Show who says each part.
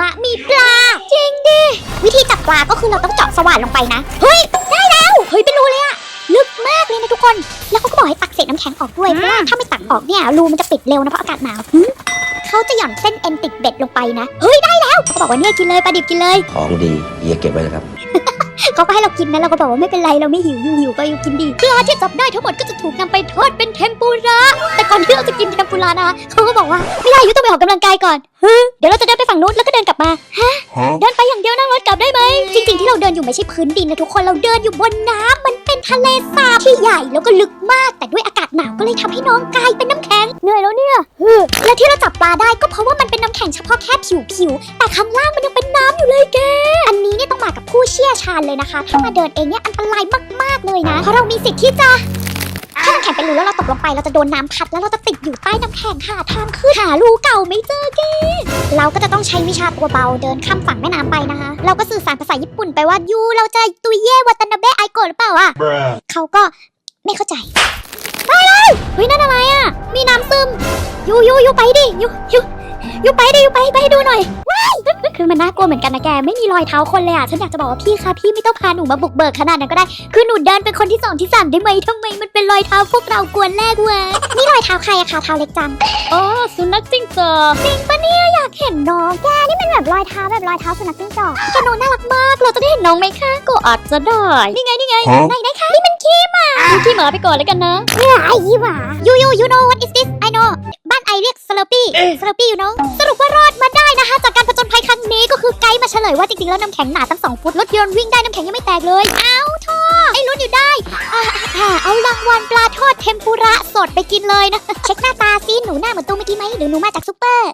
Speaker 1: มะมีปลา จริงดิ วิธีจับปลาก็คือเราต้องเจาะสว่านลงไปนะ เฮ้ย ได้แล้ว เฮ้ยเป็นรูเลยอะลึกมากเลยนะทุกคน แล้วเขาก็บอกให้ตักเศษน้ำแข็งออกด้วย เพราะว่าถ้าไม่ตักออกเนี่ยรูมันจะปิดเร็วนะเพราะอากาศหนาวหึเขาจะหย่อนเส้นเอ็นติดเบ็ดลงไปนะ เฮ้ยได้แล้วเขาก็บอกว่าเนี่ยกินเลยปลาดิบกินเลย
Speaker 2: ของดีอย่าเก็บไว้นะครับ
Speaker 1: เขาก็ให้เรากินนะเราก็บอกว่าไม่เป็นไรเราไม่หิวอยู่หิวก็อยู่กินดีปลาที่จับได้ทั้งหมดก็จะถูกนำไปทอดเป็นเทมปุระแต่ก่อนที่เราจะกินเทมปุระนะเขาก็บอกว่าไม่ได้ยุต้องไปออกกำลังกายก่อนเฮ้ยเดี๋ยวเราจะเดินไปฝั่งนู้นแล้วก็เดินกลับมาฮะเดินไปอย่างเดียวนั่งรถกลับได้ไหมจริงๆที่เราเดินอยู่ไม่ใช่พื้นดินนะทุกคนเราเดินอยู่บนน้ำมันเป็นทะเลสาบที่ใหญ่แล้วก็ลึกมาก แต่ด้วยอากาศหนาวก็เลยทำให้น้องกลายเป็นน้ำแข็งเหนื่อยแล้วเนี่ยเฮ้ยและที่เราจับปลาได้ก็เพราะว่ามันเป็นน้ำแข็งเฉพาะแค่ผิวๆแต่ข้างล่างมันยังเป็นน้ำอยู่เลยแกอันนี้เนี่ยต้องมากับผู้เชี่ยวชาญเลยนะคะ ถ้ามาเดินเองเนี่ยอันตรายมากๆเลยนะ เพราะเรามีสิทธิ์ที่จะถ้าน้ำแข็งเป็นรูแล้วเราตกลงไปเราจะโดนน้ำพัดแล้วเราจะติดอยู่ใต้น้ำแข็งค่ะทางขึ้นหารูเก่าไม่เจอแกเราก็จะต้องใช้วิชาตัวเบาเดินข้ามฝั่งแม่น้ำไปนะคะ เราก็สื่อสารภาษาญี่ปุ่นไปว่ายูเราจะตุยเย่วัตนาเบะไอโกะหรือเปล่าอะ
Speaker 3: Bruh.
Speaker 1: เขาก็ไม่เข้าใจไปเลยเฮ้ยนั่นอะไรอะมีน้ำซึมยูยูยูไปดิยูยูยูไปดิยูไปไปให้ดูหน่อย คือมันน่ากลัวเหมือนกันนะแก ไม่มีรอยเท้าคนเลยอะ ฉันอยากจะบอกว่าพี่คะพี่ไม่ต้องพาหนูมาบุกเบิกขนาดนั้นก็ได้ คือหนูเดินเป็นคนที่สองที่สามได้ไหมทำไมมันเป็นรอยเท้าพวกเรากวนแรกวะนี่รอยเท้าใครอะคะเท้าเล็กจัง
Speaker 4: อ๋อสุนัขจิ้งจอก
Speaker 1: จริงปะเนี่ยอยากเห็นน้องแกนี่เป็นแบบรอยเท้าแบบรอยเท้าสุนัขจิ้งจอกแต่น้องน่ารักมาก เราจะได้เห็นน้องไหมคะ
Speaker 4: ก็อาจจะได้ นี่ไงนี่ไง
Speaker 3: Huh?
Speaker 1: ไหนนะคะนี่มันขี้หมา
Speaker 4: ดูที่หมาไปก่อนแล้วกันนะ
Speaker 1: ไอ้ยี่หมายูยู you know what is this I know บ้านไอเรียกสลอปี้สลอปี้อยู่น้องสรุปว่าร มาเฉลยว่าจริงๆ แล้วน้ำแข็งหนาตั้งสองฟุตรถยนต์วิ่งได้น้ำแข็งยังไม่แตกเลย เอาท่อไอ้ลุ้นอยู่ได้อ่าอ่าเอารางวัลปลาทอดเทมปุระสดไปกินเลยนะ เช็คหน้าตาซิหนูหน้าเหมือนตู้เมื่อกี้ไหมหรือหนูมาจากซุปเปอร์